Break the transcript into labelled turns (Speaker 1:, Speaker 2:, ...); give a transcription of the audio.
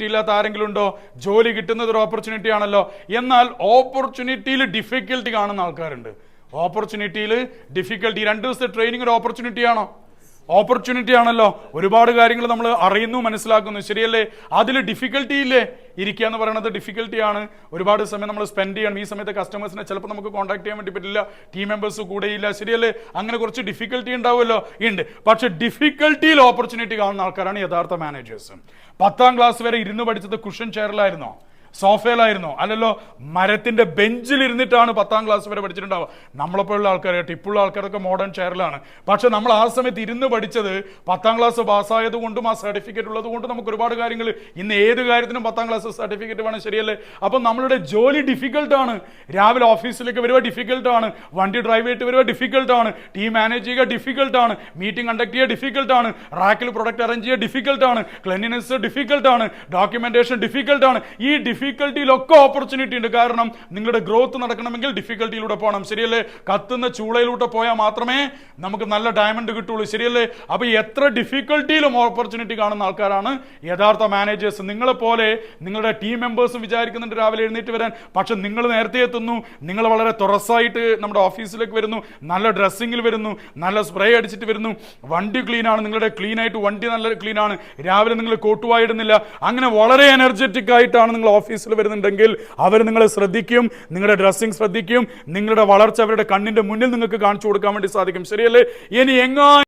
Speaker 1: ഇല്ലാത്ത ആരെങ്കിലും ഉണ്ടോ? ജോലി കിട്ടുന്നത് ഒരു ഓപ്പർച്യൂണിറ്റി ആണല്ലോ. എന്നാൽ ഓപ്പർച്യൂണിറ്റിയിൽ ഡിഫിക്കൽട്ടി കാണുന്ന ആൾക്കാരുണ്ട്. ഓപ്പർച്യൂണിറ്റിയിൽ ഡിഫിക്കൽട്ടി രണ്ട് ദിവസത്തെ ട്രെയിനിങ് ഒരു ഓപ്പർച്യൂണിറ്റി ആണോ? ഓപ്പർച്യൂണിറ്റി ആണല്ലോ. ഒരുപാട് കാര്യങ്ങൾ നമ്മൾ അറിയുന്നു മനസ്സിലാക്കുന്നു. ശരിയല്ലേ? അതിൽ ഡിഫിക്കൽട്ടി ഇല്ലേ? ഇരിക്കുക എന്ന് പറയുന്നത് ഡിഫിക്കൽട്ടി ആണ്. ഒരുപാട് സമയം നമ്മൾ സ്പെൻഡ് ചെയ്യണം. ഈ സമയത്ത് കസ്റ്റമേഴ്സിനെ ചിലപ്പോൾ നമുക്ക് കോൺടാക്ട് ചെയ്യാൻ വേണ്ടി പറ്റില്ല. ടീം മെമ്പേഴ്സ് കൂടെയില്ല. ശരിയല്ലേ? അങ്ങനെ കുറച്ച് ഡിഫിക്കൽട്ടി ഉണ്ടാവുമല്ലോ. ഉണ്ട്. പക്ഷെ ഡിഫിക്കൽട്ടിയിൽ ഓപ്പർച്യൂണിറ്റി കാണുന്ന ആൾക്കാരാണ് യഥാർത്ഥ മാനേജേഴ്സ് പത്താം ക്ലാസ് വരെ ഇരുന്ന് പഠിച്ചത് കുഷൻ ചെയറിലായിരുന്നോ സോഫയിലായിരുന്നോ. അല്ലല്ലോ മരത്തിന്റെ ബെഞ്ചിലിരുന്നിട്ടാണ് പത്താം ക്ലാസ് വരെ പഠിച്ചിട്ടുണ്ടാവുക. നമ്മളെപ്പോലുള്ള ആൾക്കാർ ടിപ്പുള്ള ആൾക്കാരൊക്കെ മോഡേൺ ചെയറിലാണ് പക്ഷെ നമ്മൾ ആ സമയത്ത് ഇരുന്ന് പഠിച്ചത് പത്താം ക്ലാസ് പാസ്സായത് കൊണ്ടും ആ സർട്ടിഫിക്കറ്റ് ഉള്ളത് കൊണ്ടും നമുക്ക് ഒരുപാട് കാര്യങ്ങൾ ഇന്ന് ഏത് കാര്യത്തിനും പത്താം ക്ലാസ് സർട്ടിഫിക്കറ്റ് വേണം ശരിയല്ലേ? അപ്പം നമ്മളുടെ ജോലി ഡിഫിക്കൽട്ട് ആണ്. രാവിലെ ഓഫീസിലേക്ക് വരിക ഡിഫിക്കൽട്ട് ആണ്. വണ്ടി ഡ്രൈവ് ചെയ്തിട്ട് വരിക ഡിഫിക്കൽട്ട് ആണ്. ടീം മാനേജ് ചെയ്യുക ഡിഫിക്കൽട്ട് ആണ്. മീറ്റിംഗ് കണ്ടക്ട് ചെയ്യുക ഡിഫിക്കൽട്ട് ആണ്. റാക്കിൽ പ്രൊഡക്റ്റ് അറേഞ്ച് ചെയ്യുക ഡിഫിക്കൽട്ട് ആണ്. ക്ലെൻലിനെസ് ഡിഫിക്കൽട്ട് ആണ്. ഡോക്യുമെന്റേഷൻ ഡിഫിക്കൽട്ട് ആണ്. ഈ ഡിഫിക്കൽട്ടിയിലൊക്കെ ഓപ്പർച്യൂണിറ്റി ഉണ്ട്. കാരണം നിങ്ങളുടെ ഗ്രോത്ത് നടക്കണമെങ്കിൽ ഡിഫിക്കൽട്ടിയിലൂടെ പോകണം ശരിയല്ലേ? കത്തുന്ന ചൂളയിലൂടെ പോയാൽ മാത്രമേ നമുക്ക് നല്ല ഡയമണ്ട് കിട്ടുള്ളൂ. ശരിയല്ലേ? അപ്പൊ എത്ര ഡിഫിക്കൽട്ടിയിലും ഓപ്പർച്യൂണിറ്റി കാണുന്ന ആൾക്കാരാണ് യഥാർത്ഥ മാനേജേഴ്സ് നിങ്ങളെപ്പോലെ നിങ്ങളുടെ ടീം മെമ്പേഴ്സും വിചാരിക്കുന്നുണ്ട് രാവിലെ എഴുന്നേറ്റ് വരാൻ. പക്ഷെ നിങ്ങൾ നേരത്തെ എത്തുന്നു. നിങ്ങൾ വളരെ തുറസായിട്ട് നമ്മുടെ ഓഫീസിലേക്ക് വരുന്നു. നല്ല ഡ്രസ്സിങ്ങിൽ വരുന്നു. നല്ല സ്പ്രേ അടിച്ചിട്ട് വരുന്നു. വണ്ടി ക്ലീൻ ആണ്. നിങ്ങളുടെ ക്ലീൻ ആയിട്ട് വണ്ടി നല്ല ക്ലീൻ ആണ്. രാവിലെ നിങ്ങൾ കോട്ടുവായിടുന്നില്ല. അങ്ങനെ വളരെ എനർജറ്റിക് ആയിട്ടാണ് നിങ്ങൾ ഓഫീസിൽ വരുന്നുണ്ടെങ്കിൽ അവർ നിങ്ങളെ ശ്രദ്ധിക്കും നിങ്ങളുടെ ഡ്രസ്സിങ് ശ്രദ്ധിക്കും നിങ്ങളുടെ വളർച്ച അവരുടെ കണ്ണിന്റെ മുന്നിൽ നിങ്ങൾക്ക് കാണിച്ചു കൊടുക്കാൻ വേണ്ടി സാധിക്കും. ശരിയല്ലേ? ഇനി എങ്ങാ